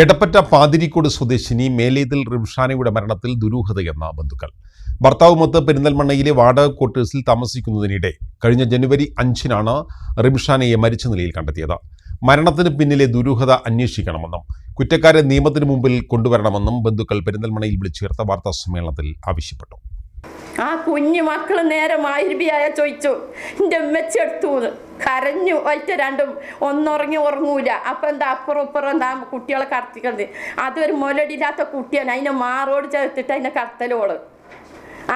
എടപ്പറ്റ പാതിരിക്കോട് സ്വദേശിനി മേലേതിൽ റിംഷാനയുടെ മരണത്തിൽ ദുരൂഹതയെന്ന ബന്ധുക്കൾ. ഭർത്താവുമൊത്ത് പെരിന്തൽമണ്ണയിലെ വാടക ക്വാർട്ടേഴ്സിൽ താമസിക്കുന്നതിനിടെ കഴിഞ്ഞ ജനുവരി അഞ്ചിനാണ് റിംഷാനയെ മരിച്ച നിലയിൽ കണ്ടെത്തിയത്. മരണത്തിന് പിന്നിലെ ദുരൂഹത അന്വേഷിക്കണമെന്നും കുറ്റക്കാരെ നിയമത്തിന് മുമ്പിൽ കൊണ്ടുവരണമെന്നും ബന്ധുക്കൾ പെരിന്തൽമണ്ണയിൽ വിളിച്ചു ചേർത്ത വാർത്താ സമ്മേളനത്തിൽ ആവശ്യപ്പെട്ടു. ആ കുഞ്ഞു മക്കൾ നേരെ മായിരിബിയായ ചോദിച്ചു എന്റെ ഉമ്മച്ചി എടുത്തു കരഞ്ഞു ഒറ്റ രണ്ടും. ഒന്നുറങ്ങി ഉറങ്ങൂല. അപ്പം എന്താ അപ്പുറം ഇപ്പുറം എന്താ കുട്ടികളെ കടത്തിക്കുന്നത് അതൊരു മുലടിയില്ലാത്ത കുട്ടിയാണ്. അതിനെ മാറോട് ചേർത്തിട്ട് അതിനെ കടത്തലോൾ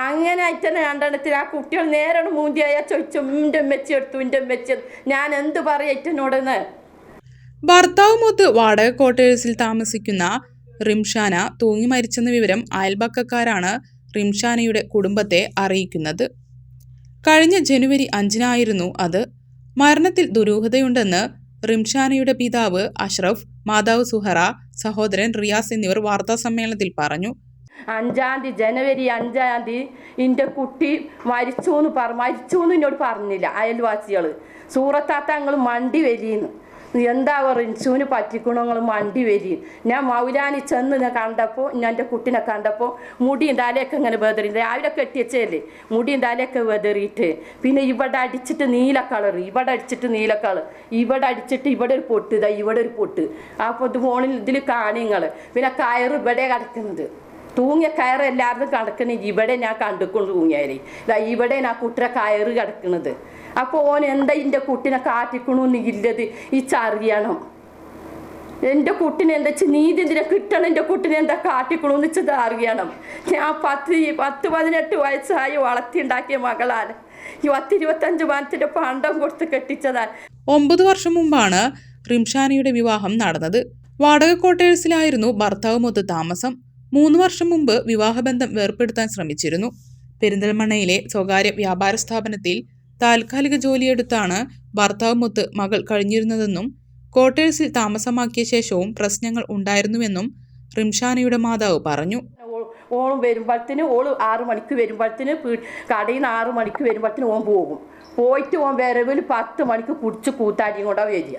അങ്ങനെ ആയിട്ടാണ് രണ്ടെണ്ണത്തിൽ ആ കുട്ടികൾ നേരെ മൂന്തിയായ ചോദിച്ചു എന്റെ ഉമ്മച്ചി എടുത്തു എന്റെ ഉമ്മച്ചി എടുത്തു." ഞാൻ എന്ത് പറയാ ഏറ്റനോടെന്ന് ഭർത്താവുമൊത്ത് വാടക ക്വാർട്ടേഴ്സിൽ താമസിക്കുന്ന റിംഷാന തൂങ്ങി മരിച്ചെന്ന വിവരം അയൽപക്കക്കാരാണ് റിംഷാനയുടെ കുടുംബത്തെ അറിയിക്കുന്നത്. കഴിഞ്ഞ ജനുവരി അഞ്ചിനായിരുന്നു അത്. മരണത്തിൽ ദുരൂഹതയുണ്ടെന്ന് റിംഷാനയുടെ പിതാവ് അഷ്റഫ് മാതാവ് സുഹറ സഹോദരൻ റിയാസ് എന്നിവർ വാർത്താസമ്മേളനത്തിൽ പറഞ്ഞു. അഞ്ചാം തീയതി ജനുവരി അഞ്ചാം തീയതി എന്റെ കുട്ടി മരിച്ചു എന്ന് പറ മരിച്ചു എന്ന് എന്നോട് പറഞ്ഞില്ല അയൽവാസികൾ സൂറത്താത്ത ഞങ്ങൾ മണ്ടി വരീന്ന് എന്താ റിൻസുവിന് പറ്റിക്കണോ നിങ്ങൾ മണ്ടി വരി ഞാൻ മൗലാനി ചെന്ന് ഞാൻ കണ്ടപ്പോൾ ഞാൻ എന്റെ കുട്ടീനെ കണ്ടപ്പോൾ മുടിയും തലയൊക്കെ ഇങ്ങനെ വെതറി രാവിലെ കെട്ടിയച്ചല്ലേ മുടിയും തലയൊക്കെ വെതറിയിട്ട്. പിന്നെ ഇവിടെ അടിച്ചിട്ട് നീല കളർ ഇവിടെ അടിച്ചിട്ട് നീല കളർ ഇവിടെ അടിച്ചിട്ട് ഇവിടെ ഒരു പൊട്ട് ഇതാ ഇവിടെ ഒരു പൊട്ട്. അപ്പോൾ ഇത് ഫോണിൽ ഇതിൽ കാണിങ്ങൾ പിന്നെ കയറ് ഇവിടെ കിടക്കുന്നത്. തൂങ്ങിയ കയറ് എല്ലാവരും കിടക്കണ. ഇവിടെ ഞാൻ കണ്ടുക്കൊണ്ട് തൂങ്ങിയാലേ. ഇതാ ഇവിടെ ഞാൻ കുട്ടിയുടെ കയറ് കിടക്കണത്. അപ്പോൾ ഓൻ എന്താ എന്റെ കുട്ടിനെ കാറ്റിക്കണമെന്ന് ഇല്ലത്? ഈ ചറിയണം. എന്റെ കുട്ടിനെ എന്താ വെച്ചാൽ നീതി എന്തിനെ കിട്ടണം? എന്റെ കുട്ടിനെ എന്താ കാട്ടിക്കണമെന്ന് വെച്ചത് അറിയണം. ഞാൻ പത്ത് പത്ത് പതിനെട്ട് വയസ്സായി വളർത്തിയുണ്ടാക്കിയ മകളാണ്. ഈ പത്ത് ഇരുപത്തഞ്ച് മാനത്തിന്റെ പണ്ടം കൊടുത്ത് കെട്ടിച്ചതാണ്. ഒമ്പത് വർഷം മുമ്പാണ് റിംഷാനയുടെ വിവാഹം നടന്നത്. വാടക ക്വാർട്ടേഴ്സിലായിരുന്നു ഭർത്താവുമൊത്ത് താമസം. മൂന്ന് വർഷം മുമ്പ് വിവാഹബന്ധം വേർപ്പെടുത്താൻ ശ്രമിച്ചിരുന്നു. പെരിന്തൽമണ്ണയിലെ സ്വകാര്യ വ്യാപാര സ്ഥാപനത്തിൽ താൽക്കാലിക ജോലിയെടുത്താണ് ഭർത്താവുമൊത്ത് മകൾ കഴിഞ്ഞിരുന്നതെന്നും ക്വാർട്ടേഴ്സിൽ താമസമാക്കിയ ശേഷവും പ്രശ്നങ്ങൾ ഉണ്ടായിരുന്നുവെന്നും റിംഷാനയുടെ മാതാവ് പറഞ്ഞു. ഓൾ വരുമ്പോഴത്തേന് ഓൾ ആറു മണിക്ക് വരുമ്പോഴത്തേന് കടയിൽ നിന്ന് ആറു മണിക്ക് വരുമ്പോഴത്തേന് ഓൻ പോകും. പോയിട്ട് ഓൻ വരവിൽ പത്ത് മണിക്ക് കുടിച്ച് കൂത്താടിയും കൂടെ വരിക.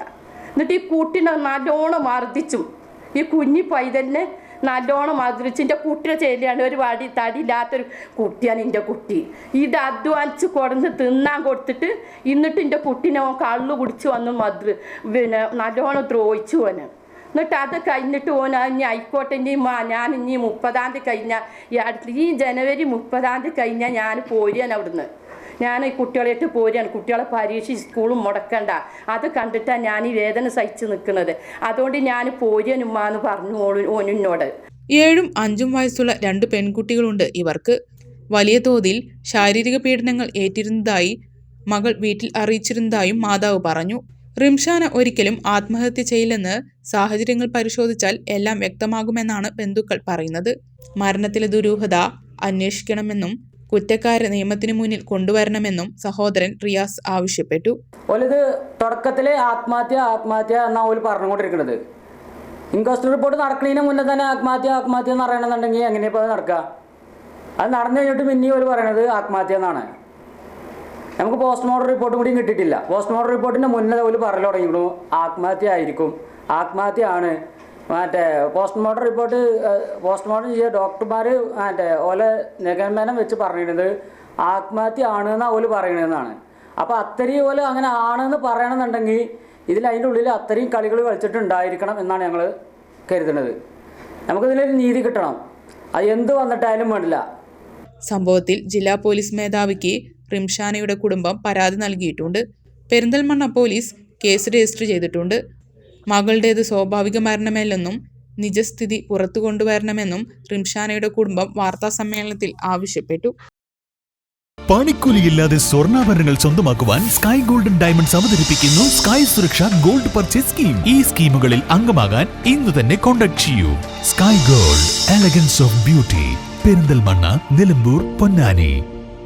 എന്നിട്ട് ഈ കൂട്ടിനെ നല്ലോണം മർദ്ദിച്ചും. ഈ കുഞ്ഞി പൈതലിനെ നല്ലോണം മർദ്ദിച്ചു എന്റെ കുട്ടിയെ ചെല്ലിയാണ് ഒരു വടി തടിയില്ലാത്തൊരു കുട്ടിയാണ് എന്റെ കുട്ടി. ഇത് അധ്വാനിച്ച് കൊടുന്ന് തിന്നാൻ കൊടുത്തിട്ട് എന്നിട്ട് എന്റെ കുട്ടീനെ ഓൻ കള്ളു കുടിച്ച് വന്ന് മധു പിന്നെ നല്ലോണം ദ്രോഹിച്ചു ഓന്. എന്നിട്ട് അത് കഴിഞ്ഞിട്ട് ഓൻ ഇനി ആയിക്കോട്ടെ ഇനി മാ ഞാൻ ഇനി മുപ്പതാം തീയതി കഴിഞ്ഞാൽ ഈ ജനുവരി മുപ്പതാം തീയതി കഴിഞ്ഞാൽ ഞാൻ പോരുകയാണ് അവിടുന്ന്. ഞാൻ ഈ കുട്ടികളായിട്ട് പോരുകയാണ്. കുട്ടികളെ പരീക്ഷ സ്കൂളും മുടക്കണ്ട. അത് കണ്ടിട്ടാണ് ഞാൻ ഈ വേദന സഹിച്ച് നിൽക്കുന്നത്. അതുകൊണ്ട് ഞാൻ പോരുകനുമ്മ എന്ന് പറഞ്ഞു ഓനിന്നോട് ഏഴും അഞ്ചും വയസ്സുള്ള രണ്ട് പെൺകുട്ടികളുണ്ട് ഇവർക്ക്. വലിയ തോതിൽ ശാരീരിക പീഡനങ്ങൾ ഏറ്റിരുന്നതായി മകൾ വീട്ടിൽ അറിയിച്ചിരുന്നതായും മാതാവ് പറഞ്ഞു. റിംഷാന ഒരിക്കലും ആത്മഹത്യ ചെയ്യില്ലെന്ന് സാഹചര്യങ്ങൾ പരിശോധിച്ചാൽ എല്ലാം വ്യക്തമാകുമെന്നാണ് ബന്ധുക്കൾ പറയുന്നത്. മരണത്തിലെ ദുരൂഹത അന്വേഷിക്കണമെന്നും കുറ്റക്കാരെ നിയമത്തിന് മുന്നിൽ കൊണ്ടുവരണമെന്നും സഹോദരൻ റിയാസ് ആവശ്യപ്പെട്ടു. ഓലിത് തുടക്കത്തിലെ ആത്മഹത്യ ആത്മഹത്യ എന്നാ ഓൽ പറഞ്ഞുകൊണ്ടിരിക്കുന്നത് ഇൻക്വസ്റ്റ് റിപ്പോർട്ട് നടക്കുന്നതിന് മുന്നേ തന്നെ ആത്മഹത്യ ആത്മഹത്യ എന്ന് പറയണമെന്നുണ്ടെങ്കിൽ എങ്ങനെയപ്പോൾ അത് നടക്കുക അത് നടന്നു കഴിഞ്ഞിട്ട് പിന്നെയും ഓൽ പറയണത് ആത്മഹത്യ എന്നാണ്. നമുക്ക് പോസ്റ്റ്മോർട്ടം റിപ്പോർട്ട് കൂടി കിട്ടിയിട്ടില്ല. പോസ്റ്റ്മോർട്ടം റിപ്പോർട്ടിന്റെ മുന്നേ ഓൽ പറഞ്ഞു തുടങ്ങിയിട്ടു ആത്മഹത്യ ആയിരിക്കും ആത്മഹത്യ ആണ് മറ്റേ പോസ്റ്റ്മോർട്ടം റിപ്പോർട്ട് പോസ്റ്റ്മോർട്ടം ചെയ്ത ഡോക്ടർമാർ മറ്റേ ഓലെ നിഗമനം വെച്ച് പറഞ്ഞിരുന്നത് ആത്മഹത്യ ആണ് എന്നാണ് ഓൽ പറയണതെന്നാണ്. അപ്പോൾ അത്രയും ഓൽ അങ്ങനെ ആണെന്ന് പറയണമെന്നുണ്ടെങ്കിൽ ഇതിൽ അതിന്റെ ഉള്ളിൽ അത്രയും കളികൾ കളിച്ചിട്ടുണ്ടായിരിക്കണം എന്നാണ് ഞങ്ങൾ കരുതുന്നത്. നമുക്കിതിലൊരു നീതി കിട്ടണം. അത് എന്ത് വന്നിട്ടായാലും വേണ്ടില്ല. സംഭവത്തിൽ ജില്ലാ പോലീസ് മേധാവിക്ക് റിംഷാനയുടെ കുടുംബം പരാതി നൽകിയിട്ടുണ്ട്. പെരിന്തൽമണ്ണ പോലീസ് കേസ് രജിസ്റ്റർ ചെയ്തിട്ടുണ്ട്. മകളുടേത് സ്വാഭാവിക മരണമല്ലെന്നും നിജസ്ഥിതി പുറത്തു കൊണ്ടുവരണമെന്നും റിംഷാനയുടെ കുടുംബം വാർത്താ സമ്മേളനത്തിൽ ആവശ്യപ്പെട്ടു. പണിക്കൂലിയില്ലാതെ സ്വർണാഭരണങ്ങൾ സ്വന്തമാക്കുവാൻ സ്കൈ ഗോൾഡൻ ഡയമണ്ട്സ് അവതരിപ്പിക്കുന്നു Sky Suraksha gold purchase scheme. ഈ സ്കീമുകളിൽ അംഗമാകാൻ ഇന്ന് തന്നെ കോൺടാക്ട് ചെയ്യൂ. Sky gold elegance of beauty Perinthalmanna Nilambur Ponnani.